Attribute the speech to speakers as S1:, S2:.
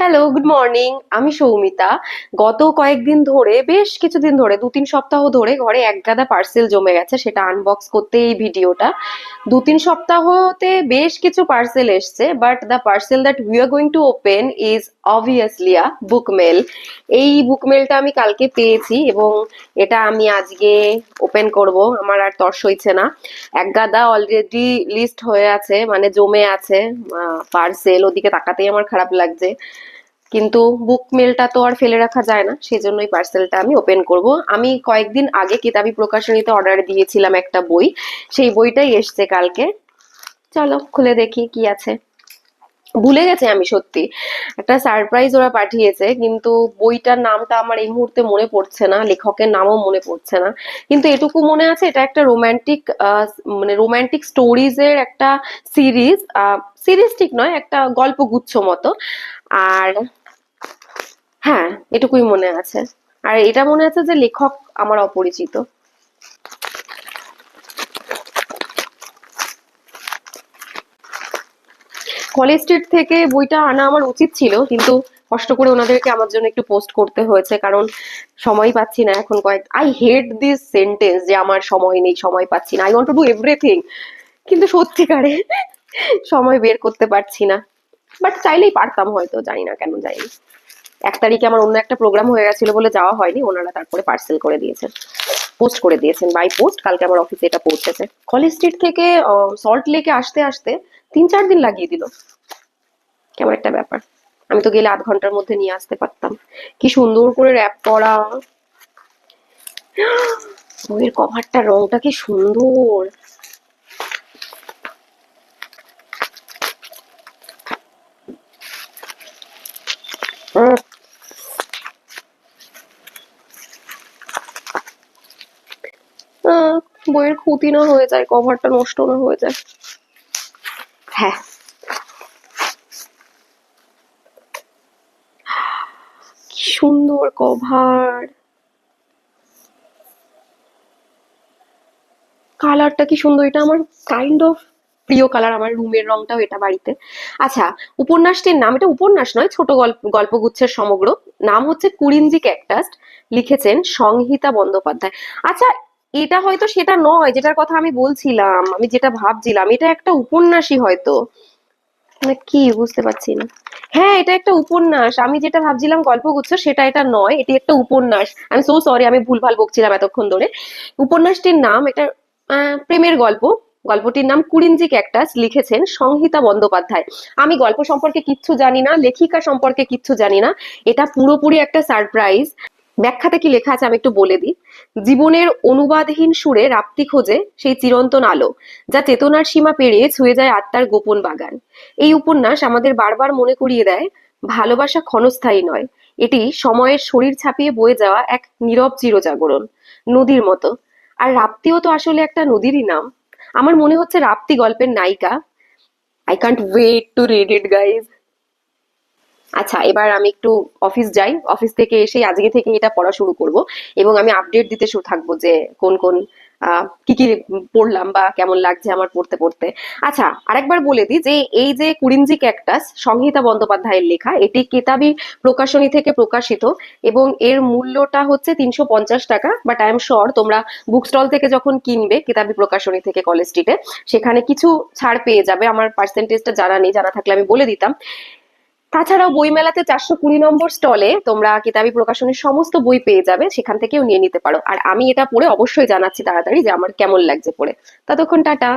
S1: Hello good morning আমি সৌমিতা। গত কয়েকদিন ধরে, বেশ কিছুদিন ধরে দু তিন সপ্তাহ ধরে ঘরে এক গাদা পার্সেল জমে গেছে, সেটা আনবক্স করতে এই ভিডিওটা। দু তিন সপ্তাহতে বেশ কিছু পার্সেল এসছে but the parcel that we are going to open is obviously a book mail এই বুকমেলটা আমি কালকে পেয়েছি এবং এটা আমি আজকে ওপেন করব, আমার আর তর সইছে না। এক গাদা অলরেডি লিস্ট হয়ে আছে মানে জমে আছে পার্সেল ওদিকে তাকাতেই আমার খারাপ লাগছে। কিন্তু বুক মেলটা তো আর ফেলে রাখা যায় না সেই জন্যই পার্সেলটা আমি ওপেন করব। আমি কয়েকদিন আগে কিতাবি প্রকাশনীতে অর্ডার দিয়েছিলাম একটা বই, সেই বইটাই এসছে কালকে। চলো, খুলে দেখি কি আছে। ভুলে গেছে আমি সত্যি। একটা সারপ্রাইজ ওরা পাঠিয়েছে, কিন্তু বইটার নামটা আমার এই মুহূর্তে মনে পড়ছে না, লেখকের নামও মনে পড়ছে না। কিন্তু এটুকু মনে আছে, এটা একটা রোমান্টিক মানে রোমান্টিক স্টোরিজের একটা সিরিজ সিরিজ ঠিক নয়, একটা গল্পগুচ্ছ মতো। আর হ্যাঁ এটুকুই মনে আছে। আর এটা মনে আছে যে লেখক আমার অপরিচিত। কলেজ স্ট্রিট থেকে বইটা আনা আমার উচিত ছিল, কিন্তু কষ্ট করে ওনাদেরকে আমার জন্য একটু পোস্ট করতে হয়েছে, কারণ সময় পাচ্ছি না এখন কয়েক আই হেট দিস সেন্টেন্স যে আমার সময় নেই, সময় পাচ্ছি না। I want to do everything কিন্তু সত্যিকারে সময় বের করতে পারছি না। বাট চাইলেই পারতাম হয়তো, জানি না কেন যাইনি। এক তারিখে আমার অন্য একটা প্রোগ্রাম হয়ে গেছিল বলে যাওয়া হয়নি, ওনারা তারপরে পার্সেল করে দিয়েছেন পোস্ট করে দিয়েছেন বাই পোস্ট কালকে আমার অফিসে এটা পৌঁছেছে। কলেজ স্ট্রিট থেকে সল্ট লেকে আসতে আসতে তিন চার দিন লাগিয়ে দিল। কেমন একটা ব্যাপার। আমি তো গেলে আধ ঘণ্টার মধ্যে নিয়ে আসতে পারতাম। কি সুন্দর করে র্যাপ করা। বইয়ের কভারটা রংটা কি সুন্দর। বইয়ের ক্ষতি না হয়ে যায় কভারটা নষ্ট না হয়ে যায়। হ্যাঁ। কি সুন্দর কভার কালারটা কি সুন্দর, এটা আমার কাইন্ড অফ প্রিয় কালার আমার রুমের রংটাও এটা বাড়িতে। আচ্ছা উপন্যাসটির নাম, এটা উপন্যাস নয়, ছোট গল্প, গল্পগুচ্ছের সমগ্র। নাম হচ্ছে কুড়িঞ্জি ক্যাকটাস, লিখেছেন সংহিতা বন্দ্যোপাধ্যায়। আচ্ছা এটা হয়তো সেটা নয়, যেটার কথা আমি বলছিলাম, আমি যেটা ভাবছিলাম, এটা একটা উপন্যাসই হয়তো। মানে কি, বুঝতে পারছি না। হ্যাঁ এটা একটা উপন্যাস। আমি যেটা ভাবছিলাম গল্পগুচ্ছ, সেটা এটা নয়, এটি একটা উপন্যাস। আমি সো সরি আমি ভুলভাল বকছিলাম এতক্ষণ ধরে। উপন্যাসটির নাম, এটা প্রেমের গল্প। গল্পটির নাম কুড়িঞ্জি ক্যাকটাস লিখেছেন সংহিতা বন্দ্যোপাধ্যায়। আমি গল্প সম্পর্কে কিচ্ছু জানি না, লেখিকা সম্পর্কে কিচ্ছু জানি না। এটা পুরোপুরি একটা সারপ্রাইজ। ব্যাখ্যাতে কি লেখা আছে আমি একটু বলে দিই। জীবনের অনুবাদহীন সুরে রাপ্তি খোঁজে সেই চিরন্তন আলো, যা চেতনার সীমা পেরিয়ে ছুঁয়ে যায় আত্মার গোপন বাগান। এই উপন্যাস আমাদের বারবার মনে করিয়ে দেয়, ভালোবাসা ক্ষণস্থায়ী নয়, এটি সময়ের শরীর ছাপিয়ে বয়ে যাওয়া এক নীরব চিরজাগরণ, নদীর মতো। আর রাপ্তিও তো আসলে একটা নদীরই নাম। আমার মনে হচ্ছে রাপ্তি গল্পের নায়িকা। I can't wait to read it guys আচ্ছা এবার আমি একটু অফিস যাই। অফিস থেকে এসে আজকে থেকে এটা পড়া শুরু করব এবং আমি আপডেট দিতে শুরু থাকব যে কোন কোন কি কি পড়লাম বা কেমন লাগছে আমার পড়তে পড়তে। আচ্ছা আরেকবার বলে দিই যে এই যে কুড়িঞ্জি ক্যাকটাস, সংহিতা বন্দ্যোপাধ্যায়ের লেখা, এটি কেতাবি প্রকাশনী থেকে প্রকাশিত এবং এর মূল্যটা হচ্ছে তিনশো পঞ্চাশ টাকা বাট আই এম তোমরা বুক স্টল থেকে যখন কিনবে, কেতাবি প্রকাশনী থেকে কলেজ স্ট্রিটে সেখানে কিছু ছাড় পেয়ে যাবে। আমার পার্সেন্টেজটা জানা নেই জানা থাকলে আমি বলে দিতাম। তাছাড়াও বইমেলাতে চারশো কুড়ি নম্বর স্টলে তোমরা কিতাবি প্রকাশনের সমস্ত বই পেয়ে যাবে, সেখান থেকেও নিয়ে নিতে পারো। আর আমি এটা পড়ে অবশ্যই জানাচ্ছি তাড়াতাড়ি যে আমার কেমন লাগছে পড়ে। ততক্ষণ টাটা।